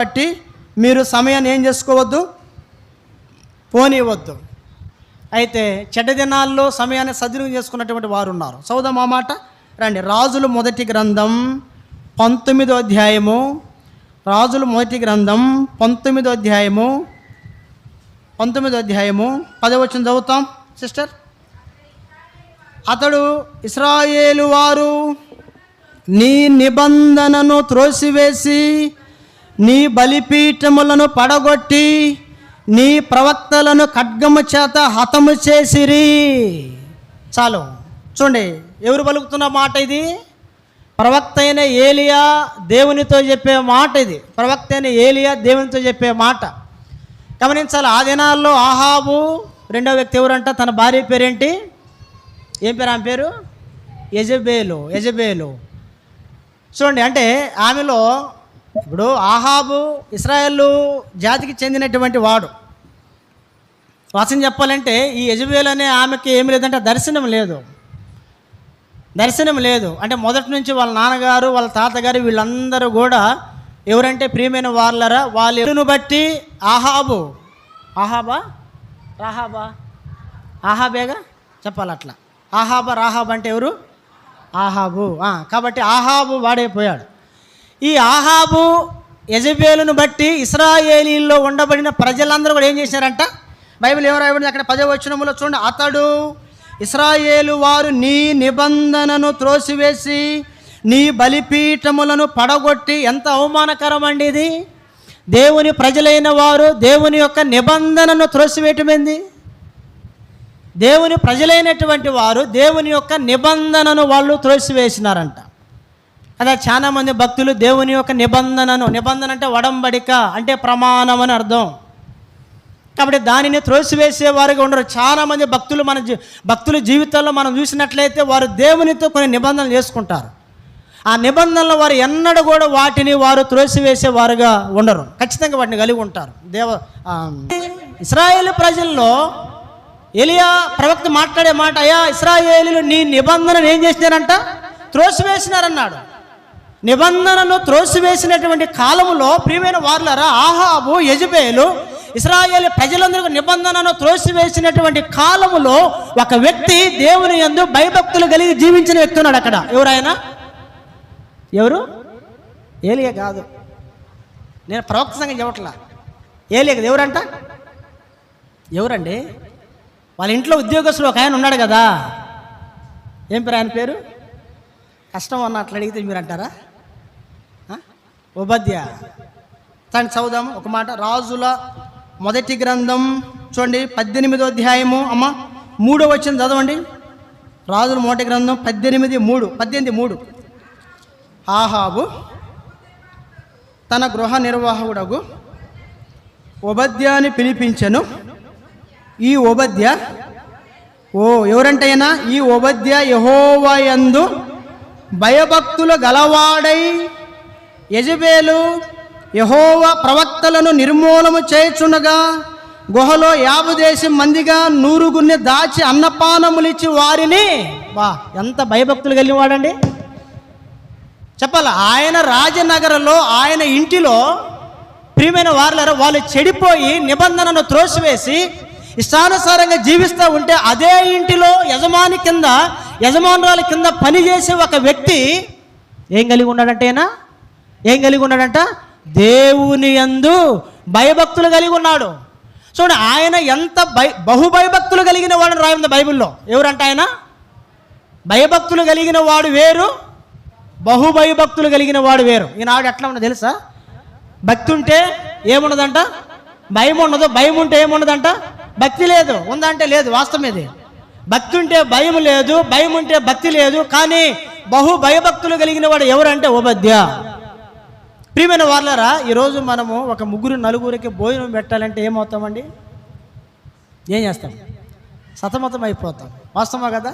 బట్టి మీరు సమయాన్ని ఏం చేసుకోవద్దు? పోనివ్వద్దు. అయితే చెడ్డ దినాల్లో సమయాన్ని సద్వినియోగం చేసుకున్నటువంటి వారు ఉన్నారు సౌదా మా మాట. రండి. రాజులు మొదటి గ్రంథం పంతొమ్మిదో అధ్యాయము. రాజులు మొదటి గ్రంథం పంతొమ్మిదో అధ్యాయము. పంతొమ్మిదో అధ్యాయము. పదవచనం చదువుతాం సిస్టర్. అతడు ఇస్రాయేలు వారు నీ నిబంధనను త్రోసివేసి నీ బలిపీఠములను పడగొట్టి నీ ప్రవక్తలను ఖడ్గము చేత హతము చేసిరి. చాలు. చూడండి ఎవరు పలుకుతున్న మాట ఇది? ప్రవక్త అయిన ఏలియా దేవునితో చెప్పే మాట ఇది. ప్రవక్త అయిన ఏలియా దేవునితో చెప్పే మాట. గమనించాలి ఆ దినాల్లో ఆహాబు రెండో వ్యక్తి ఎవరంట? తన భార్య పేరేంటి? ఏం పేరు? ఆమె పేరు? యజబేలు యజబేలు. చూడండి అంటే ఆమెలో ఇప్పుడు ఆహాబు ఇస్రాయల్ జాతికి చెందినటువంటి వాడు. వాసన చెప్పాలంటే ఈ యజబేలు అనే ఆమెకి ఏమి లేదంటే దర్శనం లేదు. దర్శనం లేదు. అంటే మొదటి నుంచి వాళ్ళ నాన్నగారు వాళ్ళ తాతగారు వీళ్ళందరూ కూడా ఎవరంటే ప్రియమైన వాళ్ళరా? వాళ్ళ ఎరును బట్టి ఆహాబు. ఆహాబా? రాహాబా? ఆహాబేగా? చెప్పాలి అట్లా ఆహాబా రాహాబ్ అంటే ఎవరు? ఆహాబు. ఆ, కాబట్టి ఆహాబు వాడైపోయాడు. ఈ ఆహాబు యజబేలును బట్టి ఇస్రాయేలీల్లో ఉండబడిన ప్రజలందరూ కూడా ఏం చేశారంట? బైబిల్ ఏమో రాయబడింది? అక్కడ పదే వచనములో చూడండి. అతడు ఇస్రాయేలు వారు నీ నిబంధనను త్రోసివేసి నీ బలిపీఠములను పడగొట్టి ఎంత అవమానకరం అండి ఇది? దేవుని ప్రజలైన వారు దేవుని యొక్క నిబంధనను త్రోసివేయటమేంది దేవుని ప్రజలైనటువంటి వారు దేవుని యొక్క నిబంధనను వాళ్ళు త్రోసివేసినారంట. అదే చాలా మంది భక్తులు దేవుని యొక్క నిబంధనను నిబంధన అంటే వడంబడిక అంటే ప్రమాణం అని అర్థం. కాబట్టి దానిని త్రోసివేసేవారుగా ఉండరు. చాలామంది భక్తులు మన జీ- భక్తుల జీవితాల్లో మనం చూసినట్లయితే వారు దేవునితో కొన్ని నిబంధనలు చేసుకుంటారు. ఆ నిబంధనలు వారు ఎన్నడూ కూడా వాటిని వారు త్రోసివేసేవారుగా ఉండరు. ఖచ్చితంగా వాటిని కలిగి ఉంటారు. దేవ ఇస్రాయేల్ ప్రజల్లో ఎలియా ప్రవక్త మాట్లాడే మాట అయ్యా ఇస్రాయేలీలు నీ నిబంధనను ఏం చేసినారంట? త్రోసివేసినారన్నాడు. నిబంధనను త్రోసివేసినటువంటి కాలములో ప్రియమైన వార్లరా ఆహాబు యజుబేలు ఇస్రాయేల్ ప్రజలందరికీ నిబంధనను త్రోసివేసినటువంటి కాలములో ఒక వ్యక్తి దేవుని యందు భయభక్తులు కలిగి జీవించిన వ్యక్తి ఉన్నాడు అక్కడ. ఎవరైనా ఎవరు? ఏలియ కాదు. నేను ప్రవక్త సంఘం చెప్పట్లా. ఏలియ కదా. ఎవరంట? ఎవరండి? వాళ్ళ ఇంట్లో ఉద్యోగస్తులు ఒక ఆయన ఉన్నాడు కదా. ఏం పేరు? ఆయన పేరు? కష్టం అన్న అట్లా అడిగితే మీరు అంటారా? ఉపాధ్య దాన్ని చదువుదాం ఒక మాట. రాజుల మొదటి గ్రంథం చూడండి పద్దెనిమిదో అధ్యాయము. అమ్మ మూడో వచ్చిన చదవండి. రాజుల మొదటి గ్రంథం పద్దెనిమిది మూడు పద్దెనిమిది మూడు. ఆహాబు తన గృహ నిర్వాహకుడగు ఉపాధ్యాన్ని పిలిపించెను. ఈ ఉపధ్య ఓ ఎవరంటైనా ఈ ఉపధ్య యహోవయందు భయభక్తులు గలవాడై యజబేలు యహోవ ప్రవక్తలను నిర్మూలము చేయుచుండగా గుహలో యాభై దేశం మందిగా నూరుగున్ని దాచి అన్నపానములిచ్చి వారిని వా ఎంత భయభక్తులు కలిగిన వాడండి. చెప్పాలి ఆయన రాజనగరంలో ఆయన ఇంటిలో ప్రియమైన వారులారా వాళ్ళు చెడిపోయి నిబంధనను త్రోసివేసి ఇష్టానుసారంగా జీవిస్తూ ఉంటే అదే ఇంటిలో యజమాని కింద యజమానురాల కింద పనిచేసే ఒక వ్యక్తి ఏం కలిగి ఉన్నాడంటేనా? ఏం కలిగి ఉన్నాడంట? దేవుని యందు భయభక్తులు కలిగి ఉన్నాడు. చూడండి ఆయన ఎంత భయ బహుభయభక్తులు కలిగిన వాడని రాయింది బైబిల్లో. ఎవరంట ఆయన? భయభక్తులు కలిగిన వాడు వేరు బహుభయభక్తులు కలిగిన వాడు వేరు. ఈనాడు ఎట్లా ఉన్నది తెలుసా? భక్తి ఉంటే ఏమున్నదంట? భయం ఉండదు భయం ఉంటే ఏమున్నదంట? భక్తి లేదు. ఉందంటే లేదు వాస్తవం ఇది. భక్తి ఉంటే భయం లేదు భయం ఉంటే భక్తి లేదు కానీ బహు భయభక్తులు కలిగిన వాడు ఎవరంటే ఉపధ్య. ప్రియమైన వాళ్ళరా ఈరోజు మనము ఒక ముగ్గురు నలుగురికి భోజనం పెట్టాలంటే ఏమవుతామండి? ఏం చేస్తాం? సతమతం అయిపోతాం. వాస్తవమా కదా?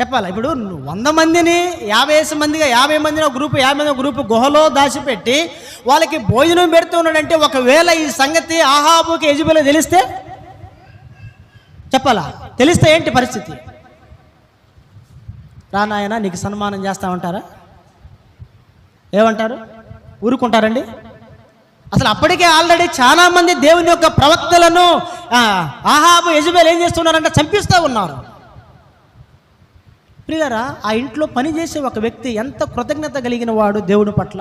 చెప్పాలి? ఇప్పుడు వంద మందిని యాభై మందిగా యాభై మందిని ఒక గ్రూపు యాభై మంది ఒక గ్రూపు గుహలో దాచిపెట్టి వాళ్ళకి భోజనం పెడుతూ ఉన్నాడంటే ఒకవేళ ఈ సంగతి ఆహాబుకి యజబెలో తెలిస్తే? చెప్పాలా? తెలిస్తే ఏంటి పరిస్థితి? రానాయన నీకు సన్మానం చేస్తామంటారా? ఏమంటారు? ఊరుకుంటారండి? అసలు అప్పటికే ఆల్రెడీ చాలామంది దేవుని యొక్క ప్రవక్తలను ఆహాబు యజుబేలు ఏం చేస్తున్నారంటే చంపిస్తూ ఉన్నారు. ప్రియరా ఆ ఇంట్లో పనిచేసే ఒక వ్యక్తి ఎంత కృతజ్ఞత కలిగిన వాడు దేవుని పట్ల?